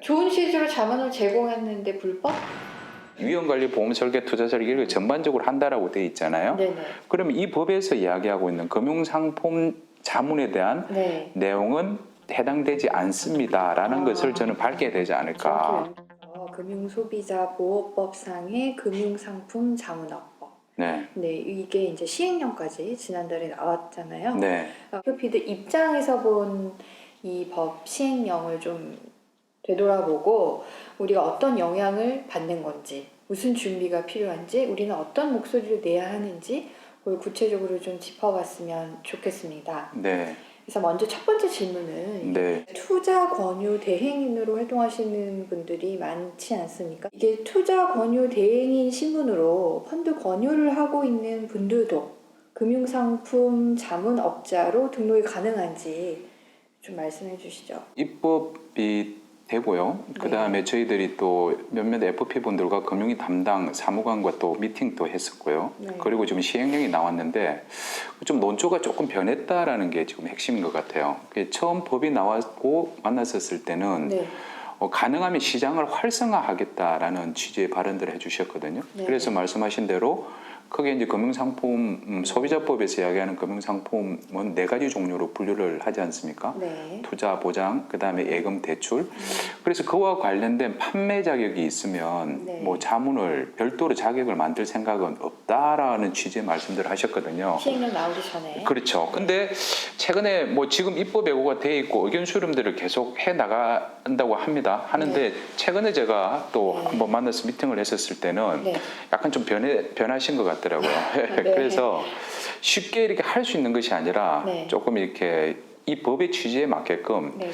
좋은 취지로 자문을 제공했는데 불법? 위험관리 보험 설계 투자 설계 이렇게 전반적으로 한다라고 돼 있잖아요. 네네. 그러면 이 법에서 이야기하고 있는 금융상품 자문에 대한 네. 내용은 해당되지 않습니다라는 아. 것을 저는 밝혀야 되지 않을까. 어, 금융소비자보호법상의 금융상품 자문업법. 네, 네, 이게 이제 시행령까지 지난달에 나왔잖아요. 네, FPD 입장에서 본 이 법 시행령을 좀 되돌아보고 우리가 어떤 영향을 받는 건지, 무슨 준비가 필요한지, 우리는 어떤 목소리를 내야 하는지 그걸 구체적으로 좀 짚어봤으면 좋겠습니다. 네, 그래서 먼저 첫 번째 질문은 네, 투자 권유 대행인으로 활동하시는 분들이 많지 않습니까? 이게 투자 권유 대행인 신분으로 펀드 권유를 하고 있는 분들도 금융상품 자문업자로 등록이 가능한지 좀 말씀해 주시죠. 입법이 되고요. 그 다음에 저희들이 또 몇몇 FP 분들과 금융위 담당 사무관과 또 미팅도 했었고요. 네. 그리고 지금 시행령이 나왔는데 좀 논조가 조금 변했다라는 게 지금 핵심인 것 같아요. 처음 법이 나왔고 만났었을 때는 네. 어, 가능하면 시장을 활성화하겠다라는 취지의 발언들을 해주셨거든요. 네. 그래서 말씀하신 대로 크게 이제 금융상품 음, 소비자법에서 이야기하는 금융상품은 네 가지 종류로 분류를 하지 않습니까? 네. 투자 보장, 그 다음에 예금 대출. 그래서 그와 관련된 판매 자격이 있으면 네. 뭐 자문을 별도로 자격을 만들 생각은 없다라는 취지의 말씀들을 하셨거든요. 시행령 나오기 전에. 그렇죠. 근데 최근에 뭐 지금 입법 예고가 돼 있고 의견 수렴들을 계속 해 나간다고 합니다. 하는데 최근에 제가 또 네. 한번 만나서 미팅을 했었을 때는 네. 약간 좀 변해 변하신 것 같 더라고요. 네. 그래서 쉽게 이렇게 할 수 있는 것이 아니라 네. 조금 이렇게 이 법의 취지에 맞게끔 네. 네.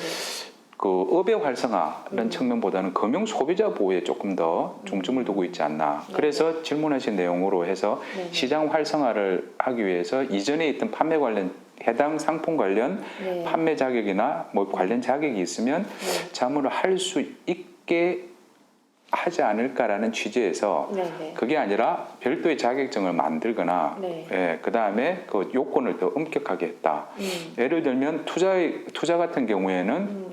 그 업의 활성화라는 음. 측면보다는 금융 소비자 보호에 조금 더 중점을 두고 있지 않나. 네. 그래서 질문하신 내용으로 해서 네. 시장 활성화를 하기 위해서 이전에 있던 판매 관련 해당 상품 관련 네. 판매 자격이나 뭐 관련 자격이 있으면 네. 자문을 할 수 있게 하지 않을까라는 취지에서 네. 네. 그게 아니라 별도의 자격증을 만들거나 네. 예, 그다음에 그 요건을 더 엄격하게 했다. 음. 예를 들면 투자의 투자 같은 경우에는 음.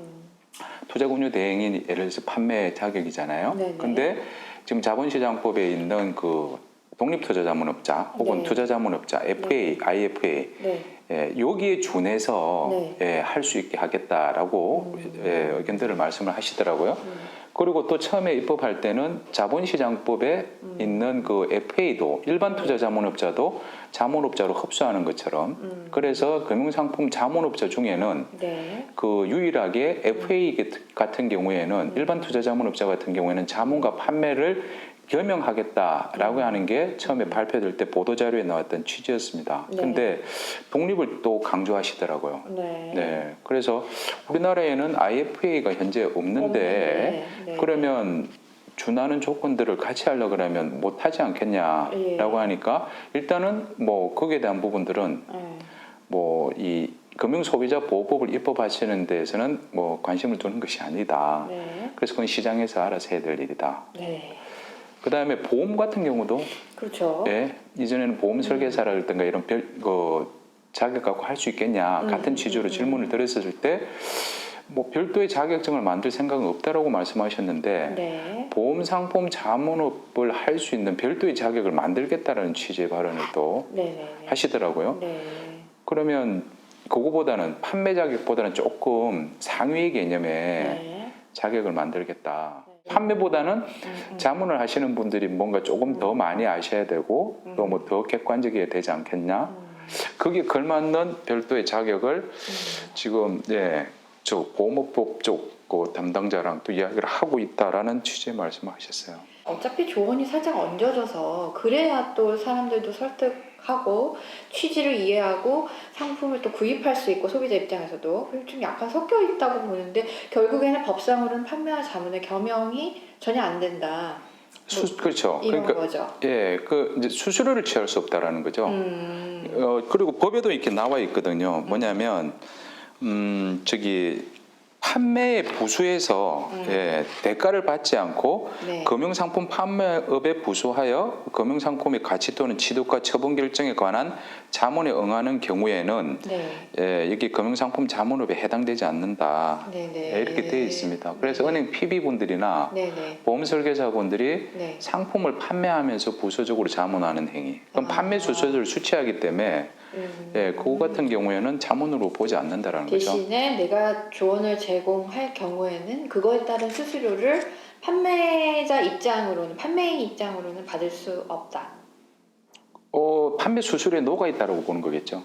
투자금융 대행이 예를 들어서 판매 자격이잖아요. 네네. 근데 지금 자본시장법에 있는 그 독립투자자문업자 혹은 네. 투자자문업자 FA, IFA 네. 예, 여기에 준해서 네. 예, 할 수 있게 하겠다라고 음. 예, 의견들을 말씀을 하시더라고요. 음. 그리고 또 처음에 입법할 때는 자본시장법에 음. 있는 그 FA도 일반 투자자문업자도 자문업자로 흡수하는 것처럼 음. 그래서 금융상품 자문업자 중에는 네. 그 유일하게 FA 같은 경우에는 음. 일반 투자자문업자 같은 경우에는 자문과 판매를 겸용하겠다라고 음. 하는 게 처음에 발표될 때 보도 자료에 나왔던 취지였습니다. 네. 근데 독립을 또 강조하시더라고요. 네. 네. 그래서 우리나라에는 IFA가 현재 없는데 네. 그러면 준하는 조건들을 같이 하려 그러면 못 하지 않겠냐라고 예. 하니까 일단은 뭐 거기에 대한 부분들은 네. 뭐이 금융 소비자 보호법을 입법하시는 데에서는 뭐 관심을 두는 것이 아니다. 네. 그래서 그건 시장에서 알아서 해야 될 일이다. 네. 그 다음에 보험 같은 경우도 그렇죠. 예, 이전에는 보험 설계사라 든가 이런 별, 그 자격 갖고 할 수 있겠냐 음, 같은 음, 취지로 음, 질문을 드렸을 때 뭐 별도의 자격증을 만들 생각은 없다라고 말씀하셨는데 네. 보험 상품 자문업을 할 수 있는 별도의 자격을 만들겠다라는 취지의 발언을 또 네. 네. 하시더라고요. 네. 그러면 그거보다는 판매 자격보다는 조금 상위의 개념의 네. 자격을 만들겠다. 네. 판매보다는 음, 음. 자문을 하시는 분들이 뭔가 조금 더 많이 아셔야 되고 또 뭐 더 객관적이어야 되지 않겠냐. 음, 거기에 걸맞는 별도의 자격을 음. 지금 예, 저 보험업법 쪽 그 담당자랑 또 이야기를 하고 있다라는 취지의 말씀을 하셨어요. 어차피 조언이 살짝 얹어져서 그래야 또 사람들도 설득 하고 취지를 이해하고 상품을 또 구입할 수 있고 소비자 입장에서도 좀 약간 섞여 있다고 보는데 결국에는 법상으로는 판매와 자문의 겸용이 전혀 안 된다 수, 그렇죠. 이런 그러니까 거죠. 예, 그 이제 수수료를 취할 수 없다라는 거죠. 음, 어, 그리고 법에도 이렇게 나와 있거든요. 뭐냐면 음, 저기 판매의 부수에서 음. 예, 대가를 받지 않고 네. 금융상품 판매업에 부수하여 금융상품의 가치 또는 취득과 처분 결정에 관한 자문에 응하는 경우에는 네. 예, 여기 금융상품 자문업에 해당되지 않는다. 네, 네. 예, 이렇게 되어 있습니다. 그래서 네. 은행 PB분들이나 네, 네. 보험 설계사분들이 네. 상품을 판매하면서 부수적으로 자문하는 행위. 그럼 아. 판매 수수료를 수취하기 때문에 음. 예, 그거 같은 경우에는 자문으로 보지 않는다라는 거죠. 대신에 내가 조언을 제 공할 경우에는 그거에 따른 수수료를 판매자 입장으로는 판매인 입장으로는 받을 수 없다. 어, 판매 수수료에 녹아 있다라고 보는 거겠죠.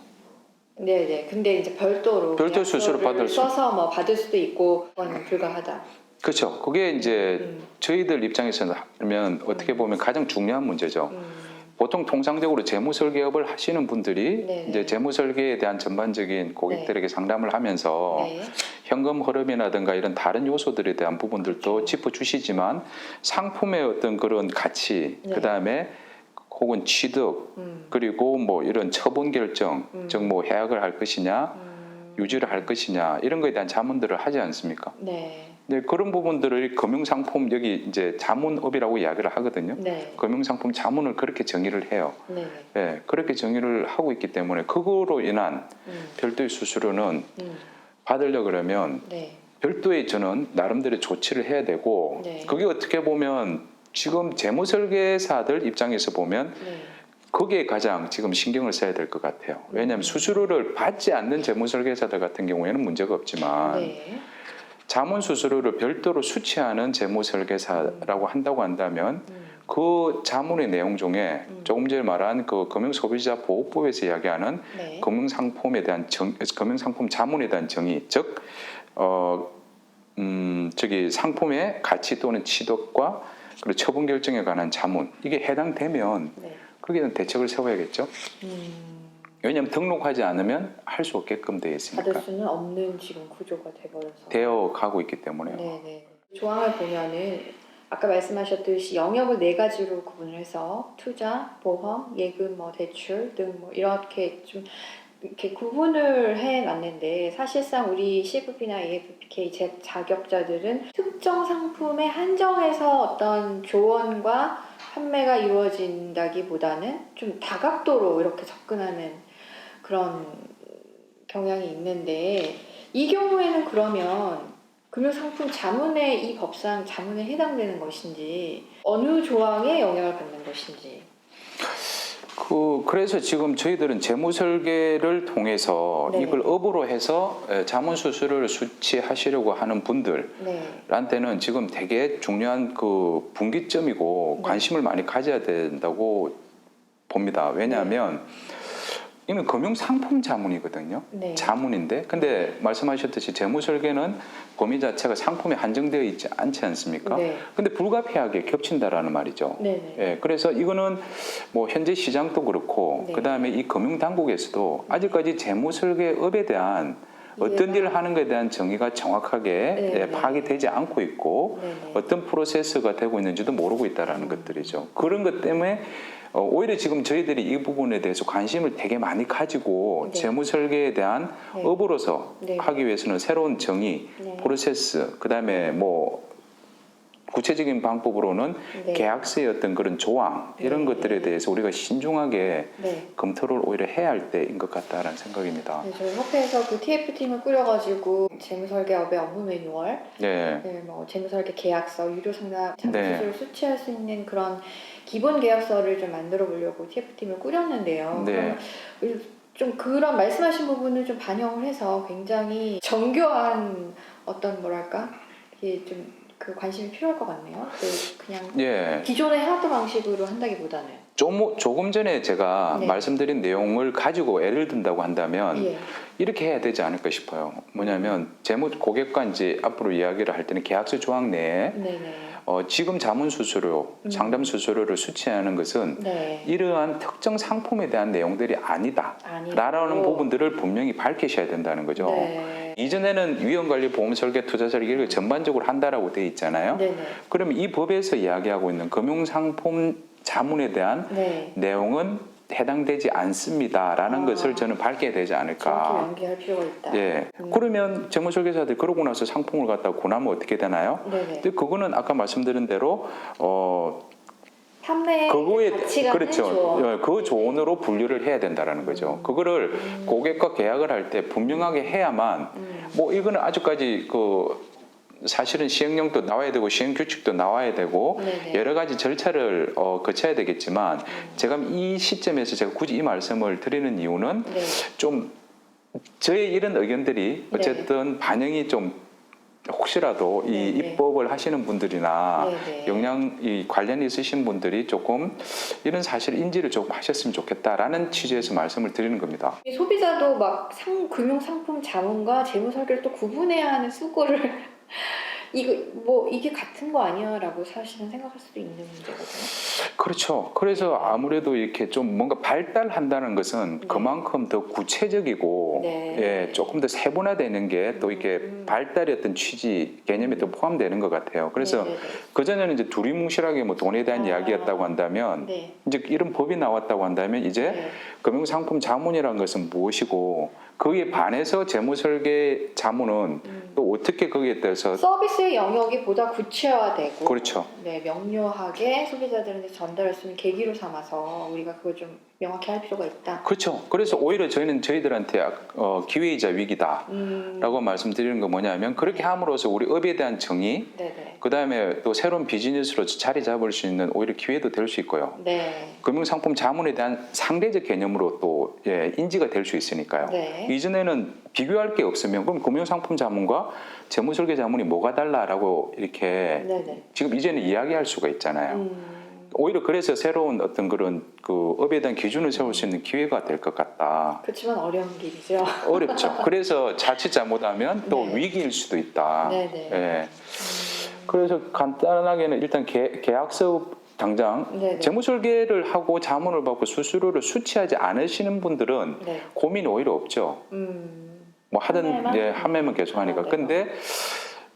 네네. 근데 이제 별도로 별도 수수료 받을 수- 써서 뭐 받을 수도 있고 그거는 불가하다. 그렇죠. 그게 이제 음, 저희들 입장에서는 하면 어떻게 보면 가장 중요한 문제죠. 음, 보통 통상적으로 재무 설계업을 하시는 분들이 네네. 이제 재무 설계에 대한 전반적인 고객들에게 상담을 하면서 네. 현금 흐름이라든가 이런 다른 요소들에 대한 부분들도 짚어주시지만 상품의 어떤 그런 가치, 네. 그 다음에 혹은 취득, 음, 그리고 뭐 이런 처분 결정, 음. 즉뭐 해약을 할 것이냐, 음, 유지를 할 것이냐 이런 거에 대한 자문들을 하지 않습니까? 네. 네, 그런 부분들을 금융상품 여기 이제 자문업이라고 이야기를 하거든요. 네. 금융상품 자문을 그렇게 정의를 해요. 네. 예, 그렇게 정의를 하고 있기 때문에 그거로 인한 음, 별도의 수수료는 음, 받으려 그러면 네. 별도의 저는 나름대로 조치를 해야 되고 네. 그게 어떻게 보면 지금 재무 설계사들 입장에서 보면 네. 거기에 가장 지금 신경을 써야 될 것 같아요. 음. 왜냐하면 수수료를 받지 않는 재무 설계사들 같은 경우에는 문제가 없지만 네. 자문 수수료를 별도로 수취하는 재무 설계사라고 한다고 한다면 음, 그 자문의 내용 중에 음. 조금 전에 말한 그 금융소비자 보호법에서 이야기하는 네. 금융상품에 대한 정, 금융상품 자문에 대한 정의, 즉, 어, 음, 저기 상품의 가치 또는 취득과 그리고 처분 결정에 관한 자문 이게 해당되면 네. 거기는 대책을 세워야겠죠. 음, 왜냐하면 등록하지 않으면 할 수 없게끔 되어 있으니까 받을 수는 없는 지금 구조가 돼버려서. 되어 가고 있기 때문에요. 네네. 조항을 보면은 아까 말씀하셨듯이 영역을 네 가지로 구분을 해서 투자, 보험, 예금, 뭐 대출 등 뭐 이렇게 좀 이렇게 구분을 해놨는데 사실상 우리 CFP나 EFPK 제 자격자들은 특정 상품에 한정해서 어떤 조언과 판매가 이루어진다기보다는 좀 다각도로 이렇게 접근하는 그런 경향이 있는데 이 경우에는 그러면 금융상품 자문에 이 법상 자문에 해당되는 것인지 어느 조항에 영향을 받는 것인지 그 그래서 지금 저희들은 재무 설계를 통해서 네. 이걸 업으로 해서 에, 자문 수수료를 수취하시려고 하는 분들 네, 한테는 지금 되게 중요한 그 분기점이고 네. 관심을 많이 가져야 된다고 봅니다. 왜냐하면 이는 금융 상품 자문이거든요. 네, 자문인데 근데 말씀하셨듯이 재무 설계는 범위 자체가 상품에 한정되어 있지 않지 않습니까? 네, 근데 불가피하게 겹친다라는 말이죠. 네, 네, 예, 그래서 이거는 뭐 현재 시장도 그렇고 네. 그 다음에 이 금융 당국에서도 아직까지 재무 설계업에 대한 어떤 이해가- 일을 하는 것에 대한 정의가 정확하게 네, 예, 네. 파악이 되지 않고 있고 네, 네. 어떤 프로세스가 되고 있는지도 모르고 있다라는 것들이죠. 그런 것 때문에 어, 오히려 지금 저희들이 이 부분에 대해서 관심을 되게 많이 가지고 네. 재무 설계에 대한 네. 업으로서 네. 하기 위해서는 새로운 정의, 네. 프로세스, 그다음에 뭐 구체적인 방법으로는 네. 계약서의 어떤 그런 조항 이런 네. 것들에 대해서 우리가 신중하게 네. 검토를 오히려 해야 할 때인 것 같다라는 생각입니다. 네, 저희 협회에서 그 TF팀을 꾸려가지고 재무설계업의 업무 매뉴얼, 네, 네, 뭐 재무설계 계약서, 유료 상담, 네. 장수수를 수취할 수 있는 그런 기본 계약서를 좀 만들어 보려고 TF팀을 꾸렸는데요. 네, 좀 그런 말씀하신 부분을 좀 반영을 해서 굉장히 정교한 어떤 뭐랄까 이게 좀 그 관심이 필요할 것 같네요. 그 그냥 예. 기존의 하드 방식으로 한다기보다는 좀, 조금 전에 제가 네. 말씀드린 내용을 가지고 애를 든다고 한다면 예, 이렇게 해야 되지 않을까 싶어요. 뭐냐면 재무 고객과 이제 앞으로 이야기를 할 때는 계약서 조항 내에 네네, 어, 지금 자문 수수료, 음. 상담 수수료를 수취하는 것은 네, 이러한 특정 상품에 대한 내용들이 아니다. 아니 라는 부분들을 분명히 밝히셔야 된다는 거죠. 네, 이전에는 위험관리, 보험설계, 투자설계 이렇게 전반적으로 한다라고 돼 있잖아요. 네네, 그러면 이 법에서 이야기하고 있는 금융상품 자문에 대한 네, 내용은 해당되지 않습니다라는 아. 것을 저는 밝혀야 되지 않을까. 명기할 필요가 있다. 예. 음. 그러면 재무 설계사들 그러고 나서 상품을 갖다 고나면 어떻게 되나요? 네네. 근데 그거는 아까 말씀드린 대로 어 판매 그거에 가치가 그렇죠. 예, 그 조언으로 분류를 해야 된다라는 거죠. 음. 그거를 음. 고객과 계약을 할 때 분명하게 해야만 음. 뭐 이거는 아직까지 그 사실은 시행령도 나와야 되고 시행 규칙도 나와야 되고 네네. 여러 가지 절차를 어, 거쳐야 되겠지만 음. 제가 이 시점에서 제가 굳이 이 말씀을 드리는 이유는 네. 좀 저의 이런 의견들이 네. 어쨌든 반영이 좀 혹시라도 이 네, 네. 입법을 하시는 분들이나 네네. 영향 이 관련이 있으신 분들이 조금 이런 사실 인지를 조금 하셨으면 좋겠다라는 취지에서 말씀을 드리는 겁니다. 이 소비자도 막 상, 금융 상품 자문과 재무 설계를 또 구분해야 하는 수고를 이거 뭐 이게 같은 거 아니야라고 사실은 생각할 수도 있는 문제거든요. 그렇죠. 그래서 아무래도 이렇게 좀 뭔가 발달한다는 것은 네. 그만큼 더 구체적이고 네. 예, 조금 더 세분화되는 게 또 이렇게 음. 발달의 어떤 취지 개념에 또 포함되는 것 같아요. 그래서 네 네 네. 그 전에는 이제 두리뭉실하게 뭐 돈에 대한 아. 이야기였다고 한다면 네. 이제 이런 법이 나왔다고 한다면 이제 네. 금융상품 자문이라는 것은 무엇이고 그에 반해서 재무설계 자문은 음. 또 어떻게 거기에 대해서 서비스의 영역이 보다 구체화되고 그렇죠. 네, 명료하게 소비자들한테 전달할 수 있는 계기로 삼아서 우리가 그걸 좀 명확히 할 필요가 있다. 그렇죠. 그래서 오히려 저희는 저희들한테 어, 기회이자 위기다. 음. 라고 말씀드리는 건 뭐냐면 그렇게 함으로써 우리 업에 대한 정의 네네. 그 다음에 또 새로운 비즈니스로 자리 잡을 수 있는 오히려 기회도 될 수 있고요. 네. 금융상품 자문에 대한 상대적 개념으로 또 예, 인지가 될 수 있으니까요. 네. 이전에는 비교할 게 없으면 그럼 금융상품 자문과 재무설계 자문이 뭐가 달라라고 이렇게 네네. 지금 이제는 이야기할 수가 있잖아요. 음. 오히려 그래서 새로운 어떤 그런 그 업에 대한 기준을 세울 수 있는 기회가 될 것 같다. 그렇지만 어려운 길이죠. 어렵죠. 그래서 자칫 잘못하면 또 네. 위기일 수도 있다. 네 네. 예. 음. 그래서 간단하게는 일단 계, 계약서 당장 네네. 재무설계를 하고 자문을 받고 수수료를 수취하지 않으시는 분들은 네. 고민이 오히려 없죠. 음. 뭐 하든? 예, 판매만 계속 하니까. 네. 근데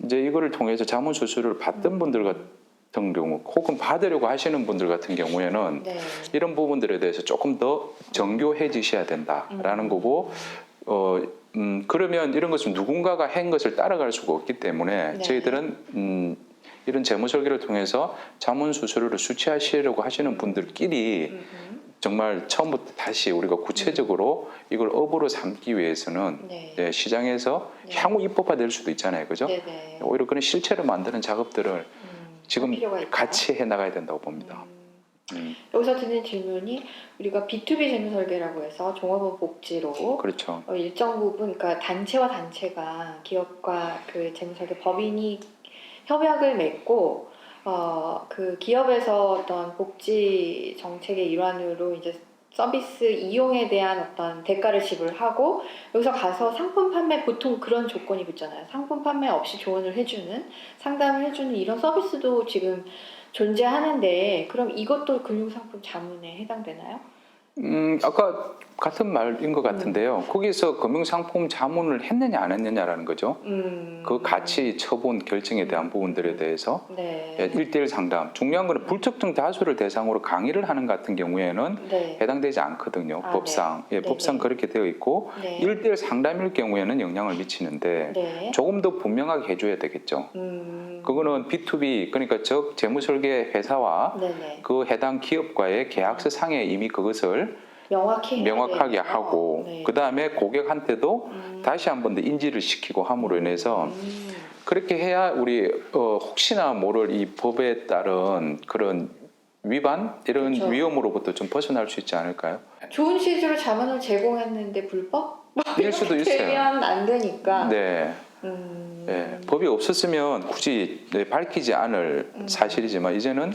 이제 이거를 통해서 자문 수수료를 받던 음. 분들 같은 경우 혹은 받으려고 하시는 분들 같은 경우에는 네. 이런 부분들에 대해서 조금 더 정교해지셔야 된다라는 음. 거고 어 음, 그러면 이런 것은 누군가가 한 것을 따라갈 수가 없기 때문에 네. 저희들은 음, 이런 재무 설계를 통해서 자문 수수료를 수취하시려고 하시는 분들끼리 음, 음. 정말 처음부터 다시 우리가 구체적으로 이걸 업으로 삼기 위해서는 네. 네, 시장에서 네. 향후 입법화될 수도 있잖아요, 그죠? 네네. 오히려 그런 실체를 만드는 작업들을 음. 지금. 같이 해 나가야 된다고 봅니다. 음. 음, 여기서 드는 질문이 우리가 B2B 재무 설계라고 해서 종합업 복지로 그렇죠. 어, 일정 부분 그러니까 단체와 단체가 기업과 그 재무 설계 법인이 협약을 맺고 어, 그 기업에서 어떤 복지 정책의 일환으로 이제 서비스 이용에 대한 어떤 대가를 지불하고 여기서 가서 상품 판매 보통 그런 조건이 붙잖아요. 상품 판매 없이 조언을 해주는 상담을 해주는 이런 서비스도 지금 존재하는데 그럼 이것도 금융상품 자문에 해당되나요? 음, 아까 같은 말인 것 같은데요. 거기서 금융상품 자문을 했느냐 안 했느냐라는 거죠. 음. 그 가치, 처분, 결정에 대한 부분들에 대해서 네. 예, 1대1 상담. 중요한 거는 불특정 다수를 대상으로 강의를 하는 같은 경우에는 네. 해당되지 않거든요. 아, 법상. 예, 네. 법상 네네. 그렇게 되어 있고 네. 1대1 상담일 경우에는 영향을 미치는데 네. 조금 더 분명하게 해줘야 되겠죠. 음. 그거는 B2B 그러니까 즉 재무설계 회사와 네네. 그 해당 기업과의 계약서 상에 이미 그것을 명확히 명확하게. 하고 네. 그 다음에 고객한테도 음. 다시 한 번 더 인지를 시키고 함으로 인해서 음. 그렇게 해야 우리 어, 혹시나 모를 이 법에 따른 그런 위반 이런 그렇죠. 위험으로부터 좀 벗어날 수 있지 않을까요? 좋은 시주로 자문을 제공했는데 불법? 일 수도 있어요. 되면 안 되니까. 네, 음. 네. 법이 없었으면 굳이 네, 밝히지 않을 음. 사실이지만 이제는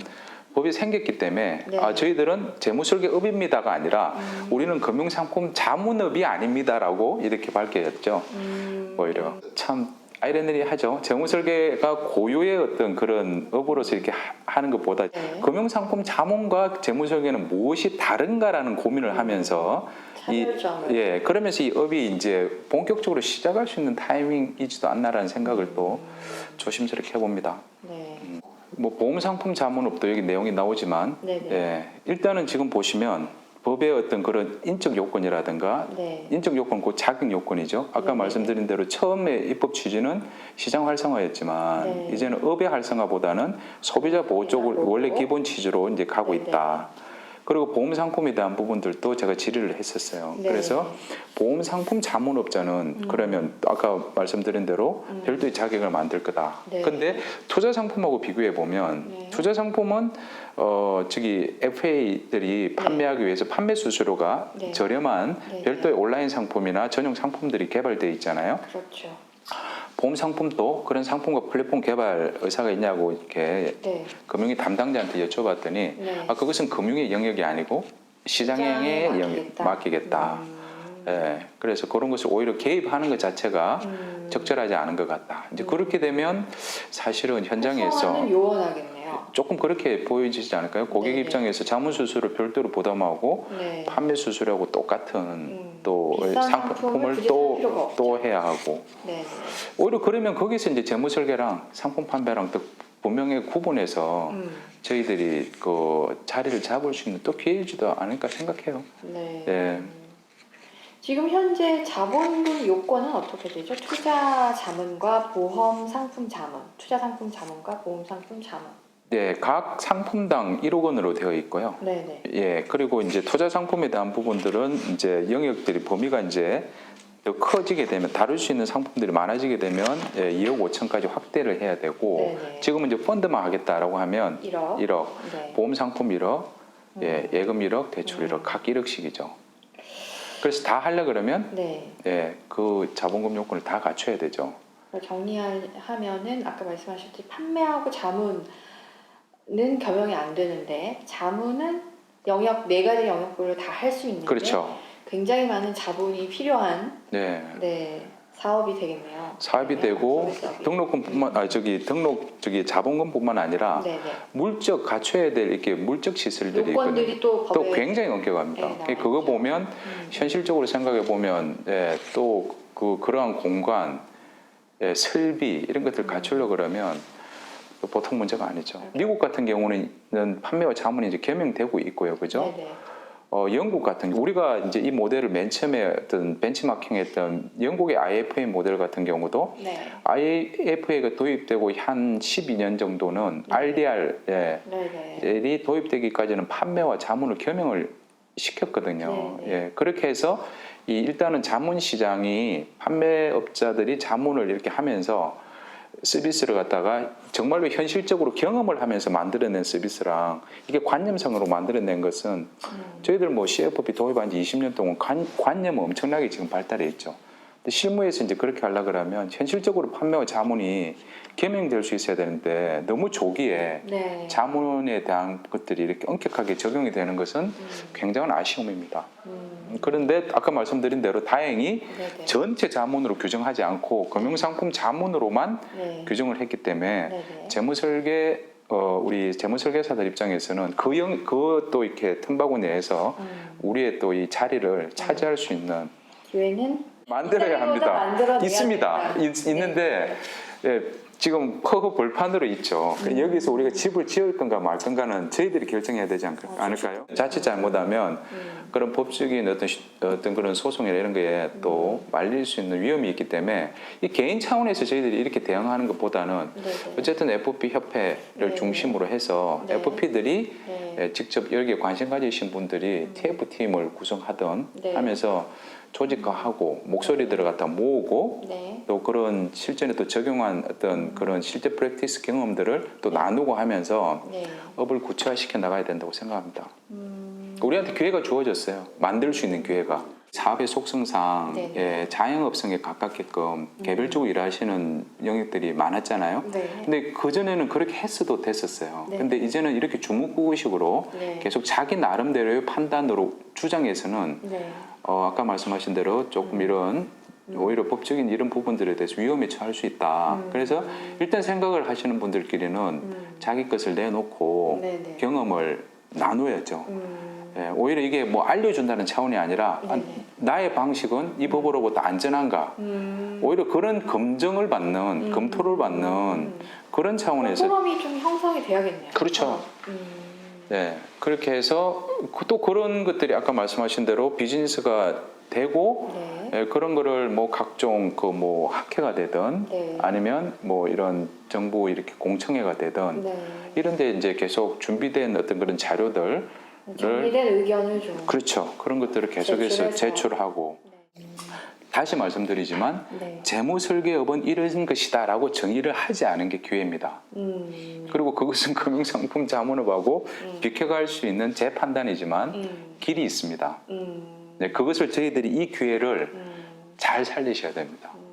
법이 생겼기 때문에 네. 아, 저희들은 재무설계업입니다가 아니라 음. 우리는 금융상품 자문업이 아닙니다라고 이렇게 밝혀졌죠. 음. 오히려 참 아이러니하죠. 재무설계가 고유의 어떤 그런 업으로서 이렇게 하- 하는 것보다 네. 금융상품 자문과 재무설계는 무엇이 다른가라는 고민을 하면서 이-. 예 그러면서 이 업이 이제 본격적으로 시작할 수 있는 타이밍이지도 않나라는 생각을 또 음. 조심스럽게 해봅니다. 네. 뭐 보험 상품 자문업도 여기 내용이 나오지만 네네. 예 일단은 지금 보시면 법의 어떤 그런 인적 요건이라든가 네. 인적 요건 곧 자격 요건이죠. 아까 네네. 말씀드린 대로 처음에 입법 취지는 시장 활성화였지만 네. 이제는 업의 활성화보다는 소비자 보호 쪽을. 원래 기본 취지로 이제 가고. 있다. 그리고 보험 상품에 대한 부분들도 제가 질의를 했었어요. 네. 그래서 보험 상품 자문업자는 음. 그러면 아까 말씀드린 대로 음. 별도의 자격을 만들 거다. 네. 근데 투자 상품하고 비교해 보면 네. 투자 상품은 어 저기 FA들이 판매하기 위해서 판매 수수료가 네. 저렴한 네. 별도의 온라인 상품이나 전용 상품들이 개발되어 있잖아요. 그렇죠. 보험 상품도 그런 상품과 플랫폼 개발 의사가 있냐고 이렇게 네. 금융위 담당자한테 여쭤봤더니 네. 아 그것은 금융의 영역이 아니고 시장의 시장에 영역 맡기겠다. 맡기겠다. 음. 예, 그래서 그런 것을 오히려 개입하는 것 자체가 음. 적절하지 않은 것 같다. 이제 음. 그렇게 되면 사실은 현장에서 활성화는 요원하겠네요. 조금 그렇게 보여지지 않을까요? 고객 네네. 입장에서 자문 수수료 별도로 부담하고 네. 판매 수수료하고 똑같은 음, 또 상품을 또. 또 해야 하고 네. 네. 오히려 그러면 거기서 이제 재무 설계랑 상품 판매랑 또 분명히 구분해서 음. 저희들이 그 자리를 잡을 수 있는 또 기회이지도 않을까 생각해요. 네. 네. 음. 지금 현재 자본금 요건은 어떻게 되죠? 투자 자문과 보험 상품 자문, 투자 상품 자문과 보험 상품 자문. 네, 각 상품당 1억 원으로 되어 있고요. 네, 네. 예, 그리고 이제 투자 상품에 대한 부분들은 이제 영역들이 범위가 이제 더 커지게 되면 다룰 수 있는 상품들이 많아지게 되면 예, 2억 5천까지 확대를 해야 되고 네, 네. 지금은 이제 펀드만 하겠다라고 하면 1억. 1억, 네. 보험 상품 1억, 예, 음. 예금 1억, 대출 1억 각 1억씩이죠. 그래서 다 하려 그러면 네. 예, 그 자본금 요건을 다 갖춰야 되죠. 정리하면은 아까 말씀하셨듯이 판매하고 자문 은 겸용이 안 되는데 자문은 영역 네 가지 영역별로 다 할 수 있는데 그렇죠. 굉장히 많은 자본이 필요한 네. 네 사업이 되겠네요. 사업이 그러면 되고 서비스. 등록금뿐만 아 저기 등록 저기 자본금뿐만 아니라 네 네. 물적 갖춰야 될 이렇게 물적 시설들이 있거든요. 요건들이 또또 법에 굉장히 엄격합니다. 네, 나와 그거 있죠. 보면 음. 현실적으로 생각해 보면 예, 또그 그러한 공간, 예, 설비 이런 것들 갖추려 그러면 또 보통 문제가 아니죠. 네. 미국 같은 경우는 판매와 자문이 이제 겸용되고 있고요, 그죠? 네네. 어, 영국 같은 경우 우리가 이제 이 모델을 맨 처음에 어떤 벤치마킹했던 영국의 IFA 모델 같은 경우도 네. IFA가 도입되고 한 12년 정도는 네. RDR 예, 네네. 이 도입되기까지는 판매와 자문을 겸용을 시켰거든요. 네, 네. 예, 그렇게 해서 이 일단은 자문 시장이 판매업자들이 자문을 이렇게 하면서 서비스를 갖다가 정말로 현실적으로 경험을 하면서 만들어낸 서비스랑 이게 관념상으로 만들어낸 것은 음. 저희들 뭐 CFP 도입한 지 20년 동안 관, 관념은 엄청나게 지금 발달해 있죠. 실무에서 이제 그렇게 하려 그러면 현실적으로 판매와 자문이 겸용될 수 있어야 되는데 너무 조기에 네. 자문에 대한 것들이 이렇게 엄격하게 적용이 되는 것은 음. 굉장한 아쉬움입니다. 음. 그런데 아까 말씀드린 대로 다행히 네네. 전체 자문으로 규정하지 않고 금융상품 자문으로만 네. 규정을 했기 때문에 네네. 재무설계 어, 우리 재무설계사들 입장에서는 그 영, 그것도 이렇게 틈바구 내에서 음. 우리의 또 이 자리를 차지할 수 있는 기회는 만들어야 합니다. 만들어내야 있습니다. 있, 있는데 예, 지금 허허 벌판으로 있죠. 음. 여기서 우리가 집을 지을 건가 말 건가는 저희들이 결정해야 되지 않, 어, 않을까요? 자칫 잘못하면 음. 그런 법적인 어떤 시- 어떤 그런 소송이나 이런 거에 또 음. 말릴 수 있는 위험이 있기 때문에 이 개인 차원에서 저희들이 이렇게 대응하는 것보다는 네네. 어쨌든 FP 협회를 네. 중심으로 해서 네. FP들이 네. 예, 직접 여기에 관심 가지신 분들이 음. TF 팀을 구성하던 네. 하면서 조직화하고 목소리들을 갖다 모으고 네. 또 그런 실전에 또 적용한 어떤 그런 실제 프랙티스 경험들을 또 나누고 하면서 네. 업을 구체화시켜 나가야 된다고 생각합니다. 음. 우리한테 기회가 주어졌어요. 만들 수 있는 기회가. 사업의 속성상 네네. 예, 자영업성에 가깝게끔 개별적으로 일하시는 영역들이 많았잖아요. 네. 근데 그전에는 그렇게 했어도 됐었어요. 네. 근데 이제는 이렇게 주먹구구식으로 네. 계속 자기 나름대로의 판단으로 주장해서는 네. 어, 아까 말씀하신 대로 조금 음. 이런 음. 오히려 법적인 이런 부분들에 대해서 위험에 처할 수 있다. 음. 그래서 일단 생각을 하시는 분들끼리는 음. 자기 것을 내놓고 네네. 경험을 나눠야죠. 음. 예, 오히려 이게 뭐 알려준다는 차원이 아니라 아, 네네. 나의 방식은 이 법으로부터 안전한가. 음. 오히려 그런 검증을 받는, 음. 검토를 받는 음. 그런 차원에서 포럼이 좀 형성이 돼야겠네요. 그렇죠. 음. 네, 그렇게 해서 그또 그런 것들이 아까 말씀하신 대로 비즈니스가 되고 네. 예, 그런 거를 뭐 각종 그 뭐 학회가 되든 네. 아니면 뭐 이런 정부 이렇게 공청회가 되든 네. 이런데 이제 계속 준비된 어떤 그런 자료들 정리된 의견을 좀. 그렇죠 그런 것들을 계속해서 제출해서. 제출하고 다시 말씀드리지만 네. 재무 설계업은 이런 것이다 라고 정의를 하지 않은 게 기회입니다. 음. 그리고 그것은 금융상품 자문업하고 음. 비켜갈 수 있는 제 판단이지만 음. 길이 있습니다. 음. 네, 그것을 저희들이 이 기회를 음. 잘 살리셔야 됩니다. 음.